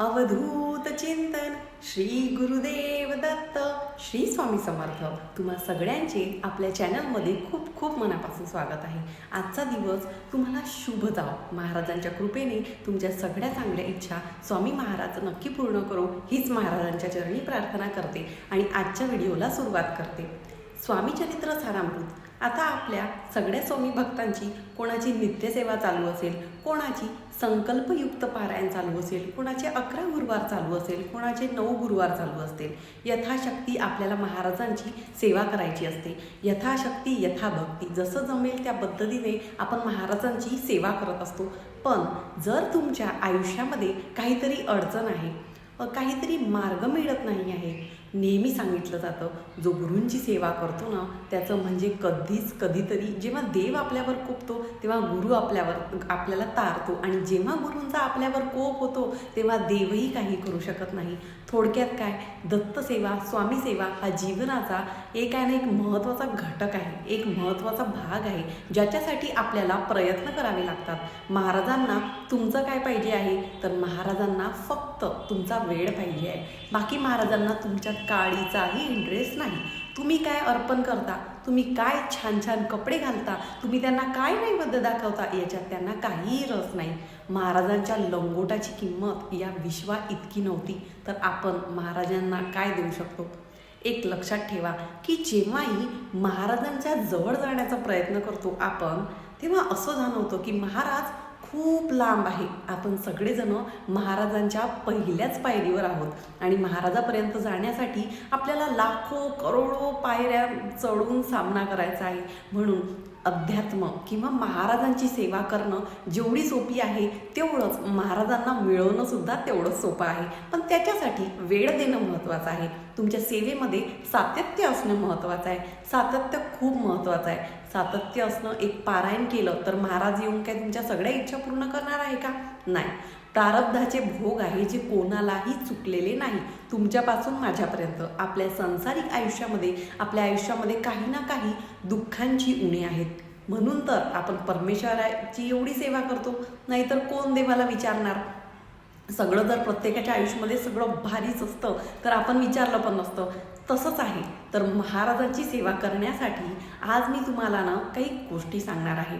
अवधूत चिंतन श्री गुरुदेव दत्त श्री स्वामी समर्थ. तुम्हा सगळ्यांचे आपल्या चॅनलमध्ये खूप खूप मनापासून स्वागत आहे. आजचा दिवस तुम्हाला शुभ जाव. महाराजांच्या कृपेने तुमच्या सगळ्या चांगल्या इच्छा स्वामी महाराज नक्की पूर्ण करो. हीच महाराजांच्या चरणी प्रार्थना करते आणि आजच्या व्हिडिओला सुरुवात करते. स्वामी चरित्र सारामृत. आता आपल्या सगळ्या स्वामी भक्तांची कोणाची नित्यसेवा चालू असेल कोणाची संकल्पयुक्त पारायण चालू असेल कोणाचे अकरा गुरुवार चालू असेल कोणाचे नऊ गुरुवार चालू असतील यथाशक्ती आपल्याला महाराजांची सेवा करायची असते. यथाशक्ती यथाभक्ती जसं जमेल त्या पद्धतीने आपण महाराजांची सेवा करत असतो. पण जर तुमच्या आयुष्यामध्ये काहीतरी अडचण आहे काहीतरी मार्ग मिळत नाही आहे नेहमी सांगितलं जातं जो गुरूंची सेवा करतो ना त्याचं म्हणजे कधीच कधीतरी जेव्हा देव आपल्यावर कोपतो तेव्हा गुरु आपल्यावर आपल्याला तारतो. आणि जेव्हा गुरूंचा आपल्यावर कोप होतो तेव्हा देवही काही करू शकत नाही. थोडक्यात काय? दत्तसेवा स्वामी सेवा हा जीवनाचा एक आहे ना एक महत्त्वाचा घटक आहे. एक महत्त्वाचा भाग आहे ज्याच्यासाठी आपल्याला प्रयत्न करावे लागतात. महाराजांना तुमचं काय पाहिजे आहे? तर महाराजांना फक्त तुमचा वेळ पाहिजे आहे. बाकी महाराजांना तुमच्यात काळीचाही इंटरेस्ट नाही. तुम्ही काय अर्पण करता? तुम्ही काय छान छान कपडे घालता? तुम्ही त्यांना काय नैवेद्य दाखवता? याच्यात त्यांना काहीही रस नाही. महाराजांच्या लंगोटाची किंमत या विश्वा इतकी नव्हती तर आपण महाराजांना काय देऊ शकतो? एक लक्षात ठेवा की जेव्हाही महाराजांच्या जवळ जाण्याचा प्रयत्न करतो आपण तेव्हा असं जाणवतो की महाराज खूप लांब आहे. आपण सगळेजण महाराजांच्या पहिल्याच पायरीवर आहोत. आणि महाराजापर्यंत जाण्यासाठी आपल्याला लाखो करोडो पायऱ्या चढून सामना करायचा आहे. म्हणून अध्यात्म किंवा महाराजांची सेवा करणं जेवढी सोपी आहे तेवढंच. महाराजांना मिळवणं सुद्धा तेवढंच सोपं आहे. पण त्याच्यासाठी वेळ देणं महत्त्वाचं आहे. तुमच्या सेवेमध्ये सातत्य असणं महत्त्वाचं आहे. सातत्य खूप महत्त्वाचं आहे. सातत्य असणं एक पारायण केलं तर महाराज येऊन काय तुमच्या सगळ्या इच्छा पूर्ण करणार आहे का? नाही. प्रारब्धाचे भोग आहे जे कोणालाही चुकलेले नाही. तुमच्यापासून माझ्यापर्यंत. आपल्या संसारिक आयुष्यामध्ये आपल्या आयुष्यामध्ये काही ना काही दुःखांची उणे आहेत. म्हणून तर आपण परमेश्वराची एवढी सेवा करतो नाहीतर कोण देवाला विचारणार? सगळं जर प्रत्येकाच्या आयुष्यामध्ये सगळं भारीच असतं तर आपण विचारलं पण नसतं. तसंच आहे. तर महाराजांची सेवा करण्यासाठी आज मी तुम्हाला ना काही गोष्टी सांगणार आहे.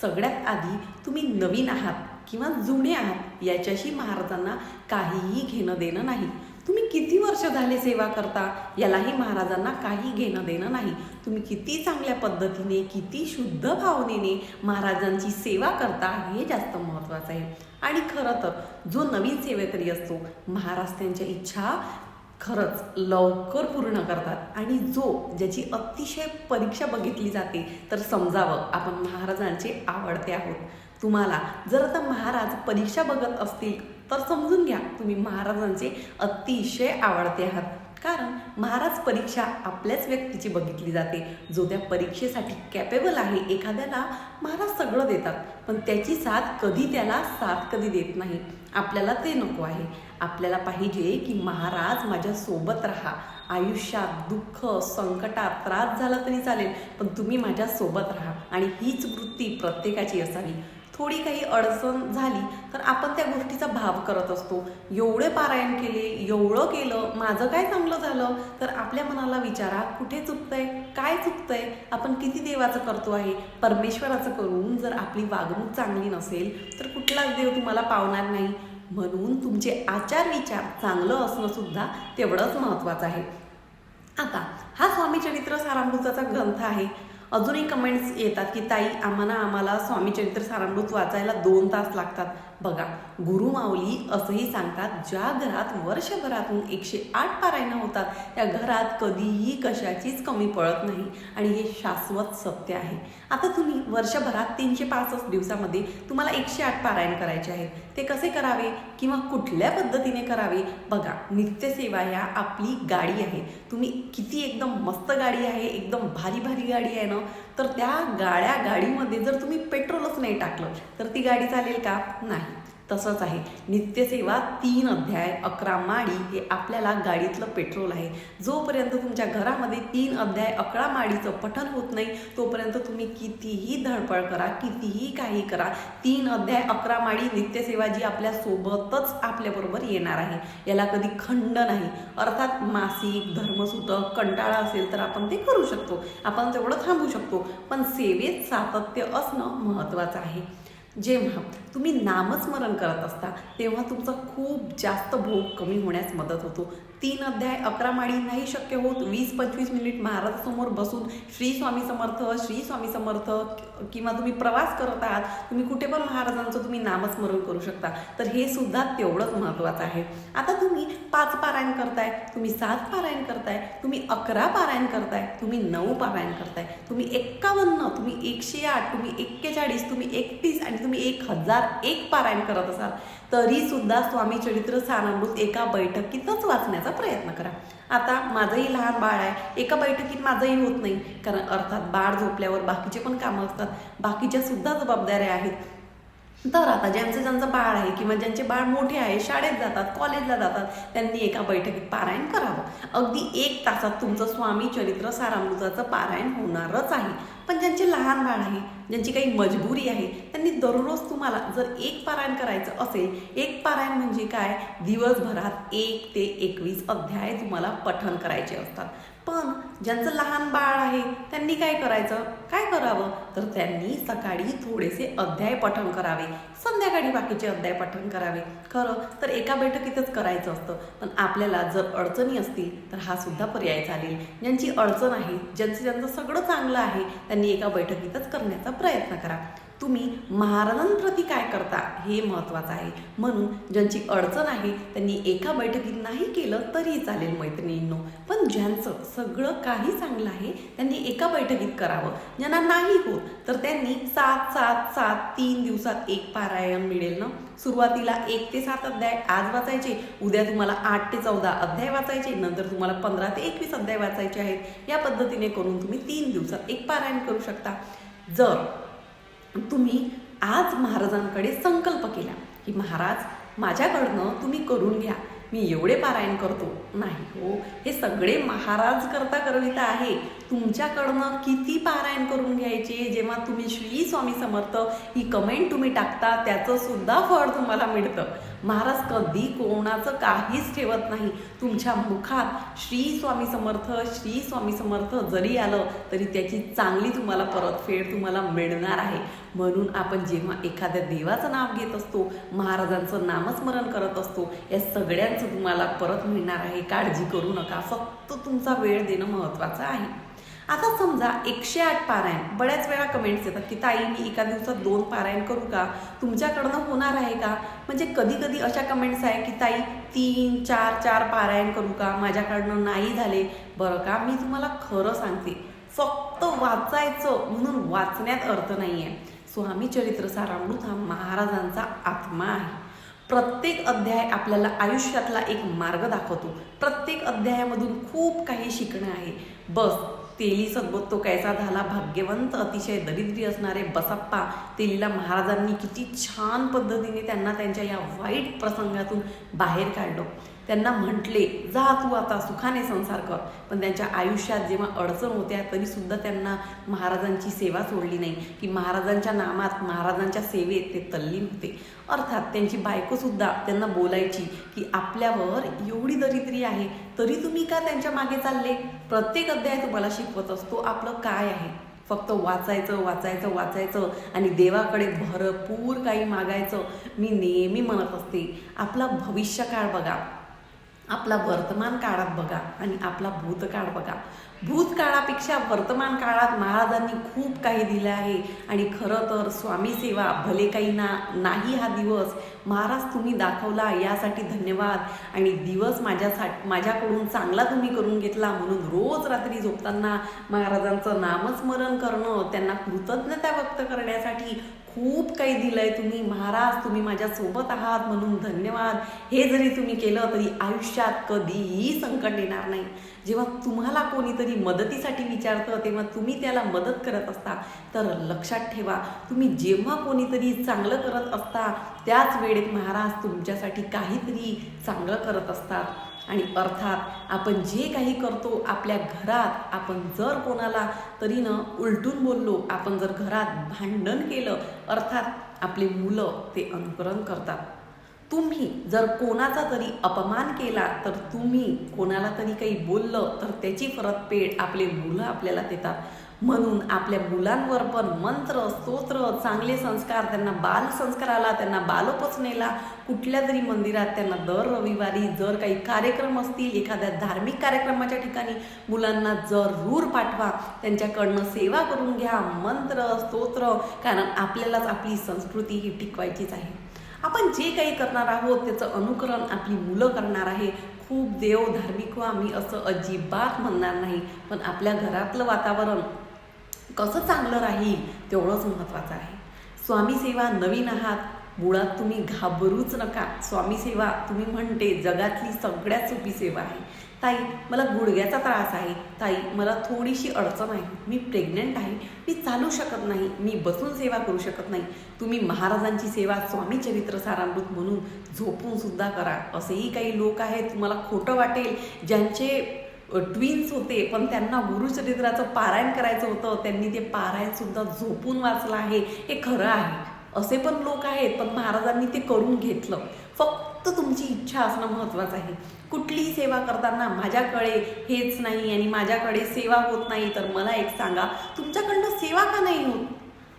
सगळ्यात आधी तुम्ही नवीन आहात किंवा जुने आहात याच्याशी महाराजांना काहीही घेणं देणं नाही. तुम्ही किती वर्ष झाले सेवा करता? यालाही महाराजांना काही घेणं देणं नाही. तुम्ही किती चांगल्या पद्धतीने किती शुद्ध भावनेने महाराजांची सेवा करता हे जास्त महत्त्वाचं आहे. आणि खरं तर जो नवीन सेवेकरी असतो महाराज त्यांच्या इच्छा खरंच लवकर पूर्ण करतात. आणि जो ज्याची अतिशय परीक्षा बघितली जाते तर समजावं आपण महाराजांचे आवडते आहोत. तुम्हाला. जर आता महाराज परीक्षा बघत असतील तर समजून घ्या तुम्ही महाराजांचे अतिशय आवडते आहात. कारण महाराज परीक्षा आपल्याच व्यक्तीची बघितली जाते. जो त्या परीक्षेसाठी कॅपेबल आहे एखाद्याला महाराज सगळं देतात पण त्याची साथ कधी त्याला साथ कधी देत नाही. आपल्याला ते नको आहे. आपल्याला पाहिजे की महाराज माझ्या सोबत राहा. आयुष्यात दुःख संकटात त्रास झाला तरी चालेल पण तुम्ही माझ्या सोबत राहा. आणि हीच वृत्ती प्रत्येकाची असावी. थोडी काही अडचण झाली तर आपण त्या गोष्टीचा भाव करत असतो. एवढे पारायण केले एवढं केलं माझं काय चांगलं झालं? तर आपल्या मनाला विचारा कुठे चुकतंय काय चुकतंय? आपण किती देवाचं करतो आहे? परमेश्वराचं करून जर आपली वागणूक चांगली नसेल तर कुठलाच देव तुम्हाला पावणार नाही? म्हणून तुमचे आचार विचार चांगलं असणं सुद्धा तेवढंच महत्त्वाचं आहे. आता हा स्वामी चरित्र सारामृताचा ग्रंथ आहे. अजूनही कमेंट्स येतात की ताई आम्हाला आम्हाला स्वामी चरित्र सारामृत वाचायला दोन तास लागतात. बघा गुरु माऊली असंही सांगतात ज्या घरात वर्षभरातून एकशे आठ पारायणं होतात त्या घरात कधीही कशाचीच कमी पडत नाही. आणि हे शाश्वत सत्य आहे. आता तुम्ही वर्षभरात तीनशे पासष्ट दिवसामध्ये तुम्हाला एकशे आठ पारायण करायचे आहेत. ते कसे करावे? किंवा कुठल्या पद्धतीने करावे? बघा नित्यसेवा ह्या आपली गाडी आहे. तुम्ही किती एकदम मस्त गाडी आहे एकदम भारी भारी गाडी आहे ना? तर त्या गाड्या गाडीमध्ये जर तुम्ही पेट्रोलच नाही टाकलं तर ती गाडी चालेल का? नाही. तसंच आहे. नित्यसेवा तीन अध्याय अकरा माळी हे आपल्याला गाडीतलं पेट्रोल आहे. जोपर्यंत तुमच्या घरामध्ये तीन अध्याय अकरा माळीचं पठन होत नाही तोपर्यंत तुम्ही कितीही धडपड करा कितीही काही करा तीन अध्याय अकरा माळी नित्यसेवा जी आपल्या सोबतच आपल्याबरोबर येणार आहे. याला कधी खंड नाही. अर्थात मासिक धर्मसूतक कंटाळा असेल तर आपण ते करू शकतो. आपण तेवढं थांबू शकतो. पण सेवेत सातत्य असणं महत्त्वाचं आहे. जेव्हा तुम्ही नामस्मरण करत असता तेव्हा तुमचा खूप जास्त भोग कमी होण्यास मदत होतो. तीन अध्याय अकरा माळी नाही शक्य होत. वीस पंचवीस मिनिट महाराजासमोर बसून श्री स्वामी समर्थ श्री स्वामी समर्थ किंवा तुम्ही प्रवास करत आहात तुम्ही कुठे पण महाराजांचं तुम्ही नामस्मरण करू शकता. तर हे सुद्धा तेवढंच महत्त्वाचं आहे. आता तुम्ही पाच पारायण करताय तुम्ही सात पारायण करताय तुम्ही अकरा पारायण करताय तुम्ही नऊ पारायण करताय. तुम्ही एक्कावन्न तुम्ही एकशे आठ तुम्ही एक्केचाळीस तुम्ही एकतीस आणि तुम्ही एक हजार एक पारायण करत असाल. तरी सुद्धा स्वामी चरित्र सारामृत एका बैठकीतच वाचण्याचा प्रयत्न करा. आता माझंही लहान बाळ आहे. एका बैठकीत माझंही होत नाही. कारण अर्थात बाळ झोपल्यावर बाकीचे पण कामं असतात. बाकीच्या सुद्धा जबाबदाऱ्या आहेत. तर आता ज्यांचं ज्यांचं बाळ आहे किंवा ज्यांचे बाळ मोठे आहे शाळेत जातात कॉलेजला जातात त्यांनी एका बैठकीत पारायण करावं. अगदी एक तासात तुमचं स्वामी चरित्र सारामृताचं पारायण होणारच आहे. पण ज्यांचे लहान बाळ आहे ज्यांची काही मजबुरी आहे त्यांनी दररोज तुम्हाला जर एक पारायण करायचं असेल एक पारायण म्हणजे काय? दिवसभरात एक ते एकवीस अध्याय तुम्हाला पठन करायचे असतात. पण ज्यांचं लहान बाळ आहे त्यांनी काय करायचं? काय करावं? तर त्यांनी सकाळी थोडेसे अध्याय पठण करावे. संध्याकाळी बाकीचे अध्याय पठण करावे. खरं तर एका बैठकीतच करायचं असतं. पण आपल्याला जर अडचणी असतील तर हा सुद्धा पर्याय चालेल. ज्यांची अडचण आहे ज्यांचं ज्यांचं सगळं चांगलं आहे त्यांनी एका बैठकीतच करण्याचा प्रयत्न करा. तुम्ही महाराजांप्रती काय करता हे महत्त्वाचं आहे. म्हणून ज्यांची अडचण आहे त्यांनी एका बैठकीत नाही केलं तरी चालेल मैत्रिणींनो. पण ज्यांचं सगळं काही चांगलं आहे त्यांनी एका बैठकीत करावं. ज्यांना नाही होत तर त्यांनी सात सात सात तीन दिवसात एक पारायण मिळेल ना? सुरुवातीला एक ते सात अध्याय आज वाचायचे उद्या तुम्हाला आठ ते चौदा अध्याय वाचायचे नंतर तुम्हाला पंधरा ते एकवीस अध्याय वाचायचे आहेत. या पद्धतीने करून तुम्ही तीन दिवसात एक पारायण करू शकता. जर तुम्ही आज महाराजांकडे संकल्प केला. की महाराज माझ्याकडनं तुम्ही करून घ्या. मी एवढे पारायण करतो. नाही हो हे सगळे महाराज करता करविता आहे. तुमच्याकडनं किती पारायण करून घ्यायचे? जेव्हा तुम्ही श्री स्वामी समर्थ ही कमेंट तुम्ही टाकता त्याचं सुद्धा फळ तुम्हाला मिळतं. महाराज कधी कोणाचं काहीच ठेवत नाही. तुमच्या मुखात श्री स्वामी समर्थ श्री स्वामी समर्थ जरी आलं तरी त्याची चांगली तुम्हाला परतफेड तुम्हाला मिळणार आहे. म्हणून आपण जेव्हा एखाद्या देवाचं नाव घेत असतो महाराजांचं नामस्मरण करत असतो या सगळ्यांचं तुम्हाला परत मिळणार आहे. काळजी करू नका. फक्त तुमचा वेळ देणं महत्त्वाचं आहे. आता समजा एकशे आठ पारायण बऱ्याच वेळा कमेंट्स येतात की ताई मी एका दिवसात दोन पारायण करू का? तुमच्याकडनं होणार आहे का? म्हणजे कधी कधी अशा कमेंट्स आहे की ताई तीन चार चार पारायण करू का? माझ्याकडनं नाही झाले. बरं का? मी तुम्हाला खरं सांगते फक्त वाचायचं म्हणून वाचण्यात अर्थ नाही आहे स्वामी चरित्र सारामृत हा महाराजांचा आत्मा आहे. प्रत्येक अध्याय आपल्याला आयुष्यातला एक मार्ग दाखवतो. प्रत्येक अध्यायामधून खूप काही शिकणं आहे. बस तेली सद्बत तो कैसा झाला? भाग्यवंत अतिशय दरिद्री असणारे बसप्पा तेलीला महाराजांनी किती छान पद्धतीने त्यांना त्यांच्या या वाईट प्रसंगातून बाहेर काढलं. त्यांना म्हटले जा तू आता सुखाने संसार कर. पण त्यांच्या आयुष्यात जेव्हा अडचण होत्या तरीसुद्धा त्यांना महाराजांची सेवा सोडली नाही. की महाराजांच्या नामात महाराजांच्या सेवेत ते तल्लीन होते. अर्थात त्यांची बायकोसुद्धा त्यांना बोलायची की आपल्यावर एवढी दरिद्री आहे तरी तुम्ही का त्यांच्या मागे चालले? प्रत्येक अध्याय तुम्हाला शिकवत असतो आपलं काय आहे? फक्त वाचायचं वाचायचं वाचायचं आणि देवाकडे भरपूर काही मागायचं मी नेहमी म्हणत असते आपला भविष्यकाळ बघा. आपला वर्तमान काळात बघा आणि आपला भूतकाळ बघा. भूतकाळापेक्षा वर्तमान काळात महाराजांनी खूप काही दिलं आहे. आणि खरं तर स्वामी सेवा भले काही ना नाही हा दिवस. महाराज तुम्ही दाखवला यासाठी धन्यवाद. आणि दिवस माझ्यासा माझ्याकडून चांगला तुम्ही करून घेतला म्हणून रोज रात्री झोपताना महाराजांचं नामस्मरण करणं त्यांना कृतज्ञता व्यक्त करण्यासाठी खूप काही दिलंय तुम्ही. महाराज तुम्ही माझ्या सोबत आहात म्हणून धन्यवाद. हे जरी तुम्ही केलं तरी आयुष्यात कधीही संकट येणार नाही. जेव्हा तुम्हाला कोणीतरी मदतीसाठी विचारतं तेव्हा तुम्ही त्याला मदत करत असता. तर लक्षात ठेवा तुम्ही जेव्हा कोणीतरी चांगलं करत असता त्याच वेळेत महाराज तुमच्यासाठी काहीतरी चांगलं करत असतात. आणि अर्थात आपण जे काही करतो आपल्या घरात आपण जर कोणाला तरी न उलटून बोललो आपण जर घरात भांडण केलं अर्थात आपले मुलं ते अनुकरण करतात. तुम्ही जर कोणाचा तरी अपमान केला तर तुम्ही कोणाला तरी काही बोललं तर त्याची परतफेड आपले मुलं आपल्याला देतात. म्हणून आपल्या मुलांवर पण मंत्र स्तोत्र चांगले संस्कार त्यांना बाल संस्काराला त्यांना बालोपचनेला कुठल्या तरी मंदिरात त्यांना दर रविवारी जर काही कार्यक्रम असतील एखाद्या धार्मिक कार्यक्रमाच्या ठिकाणी मुलांना जरूर पाठवा. त्यांच्याकडनं सेवा करून घ्या मंत्र स्तोत्र कारण आपल्यालाच आपली संस्कृती ही टिकवायचीच आहे. आपण जे काही करणार आहोत त्याचं अनुकरण आपली मुलं करणार आहे. खूप देव धार्मिक व्हा मी असं अजिबात म्हणणार नाही. पण आपल्या घरातलं वातावरण कसं चांगलं राहील तेवढंच महत्त्वाचं आहे. स्वामी सेवा नवीन आहात मुळात तुम्ही घाबरूच नका. स्वामी सेवा तुम्ही म्हणते जगातली सगळ्यात सोपी सेवा आहे. ताई मला गुडघ्याचा त्रास आहे. ताई मला थोडीशी अडचण आहे. मी प्रेग्नंट आहे. मी चालू शकत नाही. मी बसून सेवा करू शकत नाही. तुम्ही महाराजांची सेवा स्वामी चरित्र सारामृत म्हणून झोपून सुद्धा करा. असेही काही लोक आहेत तुम्हाला खोटं वाटेल ज्यांचे ट्विन्स होते पण त्यांना गुरुचरित्राचं पारायण करायचं होतं. त्यांनी ते पारायण सुद्धा झोपून वाचलं आहे. हे खरं आहे. असे पण लोक आहेत पण महाराजांनी ते करून घेतलं. फक्त तुमची इच्छा असणं महत्त्वाचं आहे. कुठलीही सेवा करताना माझ्याकडे हेच नाही आणि माझ्याकडे सेवा होत नाही तर मला एक सांगा तुमच्याकडनं सेवा का नाही होत?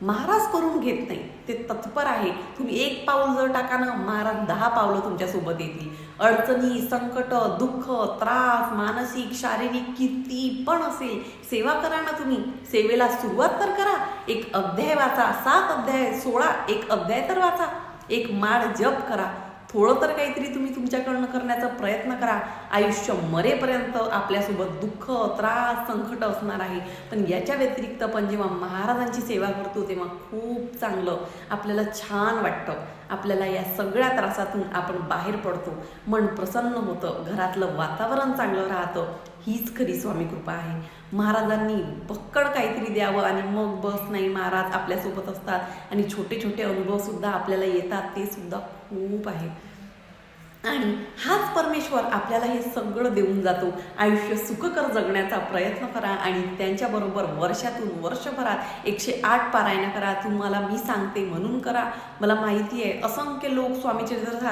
महाराज करून घेत नाही. ते तत्पर आहे. तुम्ही एक पाऊल जर टाका ना महाराज दहा पावलं तुमच्यासोबत येतील. अडचणी संकट दुःख त्रास मानसिक शारीरिक किती पण असेल सेवा करा ना तुम्ही. सेवेला सुरुवात तर करा. एक अध्याय वाचा सात अध्याय सोळा एक अध्याय तर वाचा. एक माळ जप करा. थोडं तर काहीतरी तुम्ही तुमच्याकडनं करण्याचा प्रयत्न करा. आयुष्य मरेपर्यंत आपल्यासोबत दुःख त्रास संकट असणार आहे. पण याच्या व्यतिरिक्त पण जेव्हा महाराजांची सेवा करतो तेव्हा खूप चांगलं आपल्याला छान वाटतं. आपल्याला या सगळ्या त्रासातून आपण बाहेर पडतो. मन प्रसन्न होतं. घरातलं वातावरण चांगलं राहतं. हीच खरी स्वामी कृपा आहे. महाराजांनी पक्कड काहीतरी द्यावं आणि मग बस नाही महाराज आपल्यासोबत असतात आणि छोटे छोटे अनुभवसुद्धा आपल्याला येतात ते सुद्धा खूप आहे. आणि हाच परमेश्वर आपल्याला हे सगळं देऊन जातो. आयुष्य सुखकर जगण्याचा प्रयत्न करा आणि त्यांच्याबरोबर वर्षातून वर्षभरात एकशे आठ पारायण करा. तुम्हाला मी सांगते म्हणून करा. मला माहिती आहे असंख्य लोक स्वामी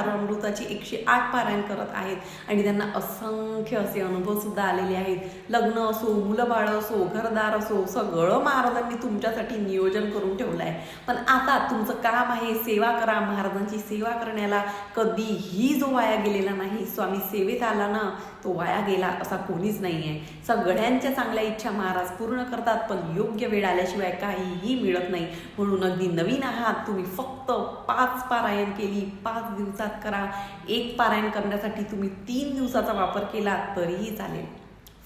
अमृताची एकशे आठ पारायण करत आहेत आणि त्यांना असंख्य असे अनुभवसुद्धा आलेले आहेत. लग्न असो मुलंबाळ असो घरदार असो सगळं महाराजांनी तुमच्यासाठी नियोजन करून ठेवलं आहे. पण आता तुमचं काम आहे सेवा करा. महाराजांची सेवा करण्याला कधीही जो वाया गेलेला नाही. स्वामी सेवेत आला ना तो वाया गेला असा कोणीच नाही आहे सगळ्यांच्या चांगल्या इच्छा महाराज पूर्ण करतात पण योग्य वेळ आल्याशिवाय काहीही मिळत नाही. म्हणून अगदी नवीन आहात. तुम्ही फक्त पाच पारायण केली. पाच दिवसात करा. एक पारायण करण्यासाठी तुम्ही तीन दिवसाचा वापर केला तरीही चालेल.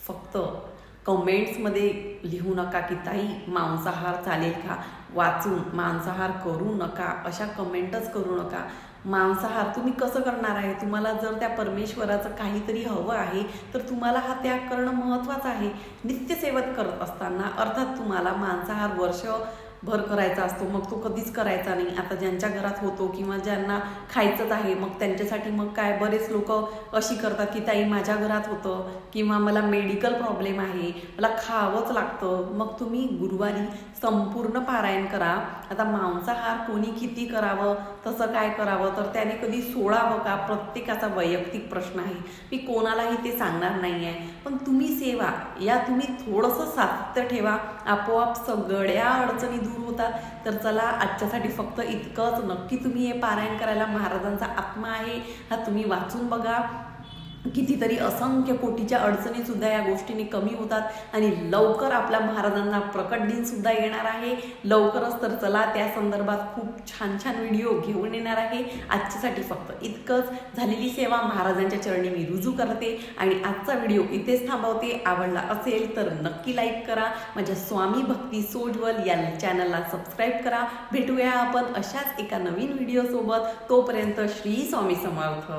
फक्त कमेंट्समध्ये लिहू नका की ताई मांसाहार चालेल का? वाचून मांसाहार करू नका. अशा कमेंटच करू नका. मांसाहार तुम्ही कसं करणार आहे? तुम्हाला जर त्या परमेश्वराचं काहीतरी हवं आहे तर तुम्हाला हा त्याग करणं महत्त्वाचं आहे. नित्यसेवत करत असताना अर्थात तुम्हाला मांसाहार वर्ष भर करायचा असतो मग तो कधीच करायचा नाही. आता ज्यांच्या घरात होतो किंवा ज्यांना खायचंच आहे मग त्यांच्यासाठी मग काय? बरेच लोक अशी करतात की ताई माझ्या घरात होतं किंवा मला मेडिकल प्रॉब्लेम आहे मला खावंच लागतं. मग तुम्ही गुरुवारी संपूर्ण पारायण करा. आता मांसाहार कोणी किती करावं तसं काय करावं? तर त्याने कधी सोडावं का? प्रत्येकाचा वैयक्तिक प्रश्न आहे. मी कोणालाही ते सांगणार नाही आहे पण तुम्ही सेवा या तुम्ही थोडंसं सातत्य ठेवा. आपोआप सगळ्या अडचणी दूर होतात. तर चला आजच्यासाठी फक्त इतकंच. नक्की तुम्ही हे पारायण करायला महाराजांचा आत्मा आहे. हा तुम्ही वाचून बघा. कितीतरी असंख्य कोटीच्या अडचणीसुद्धा या गोष्टीने कमी होतात आणि लवकर आपल्या महाराजांना प्रकट दिनसुद्धा येणार आहे. लवकरच तर चला त्या संदर्भात खूप छान छान व्हिडिओ घेऊन येणार आहे. आजच्यासाठी फक्त इतकंच. झालेली सेवा महाराजांच्या चरणी मी रुजू करते आणि आजचा व्हिडिओ इथेच थांबवते. आवडला असेल तर नक्की लाईक करा. माझ्या स्वामी भक्ती सोजवल या चॅनलला सबस्क्राईब करा. भेटूया आपण अशाच एका नवीन व्हिडिओसोबत. तोपर्यंत श्री स्वामी समर्थ.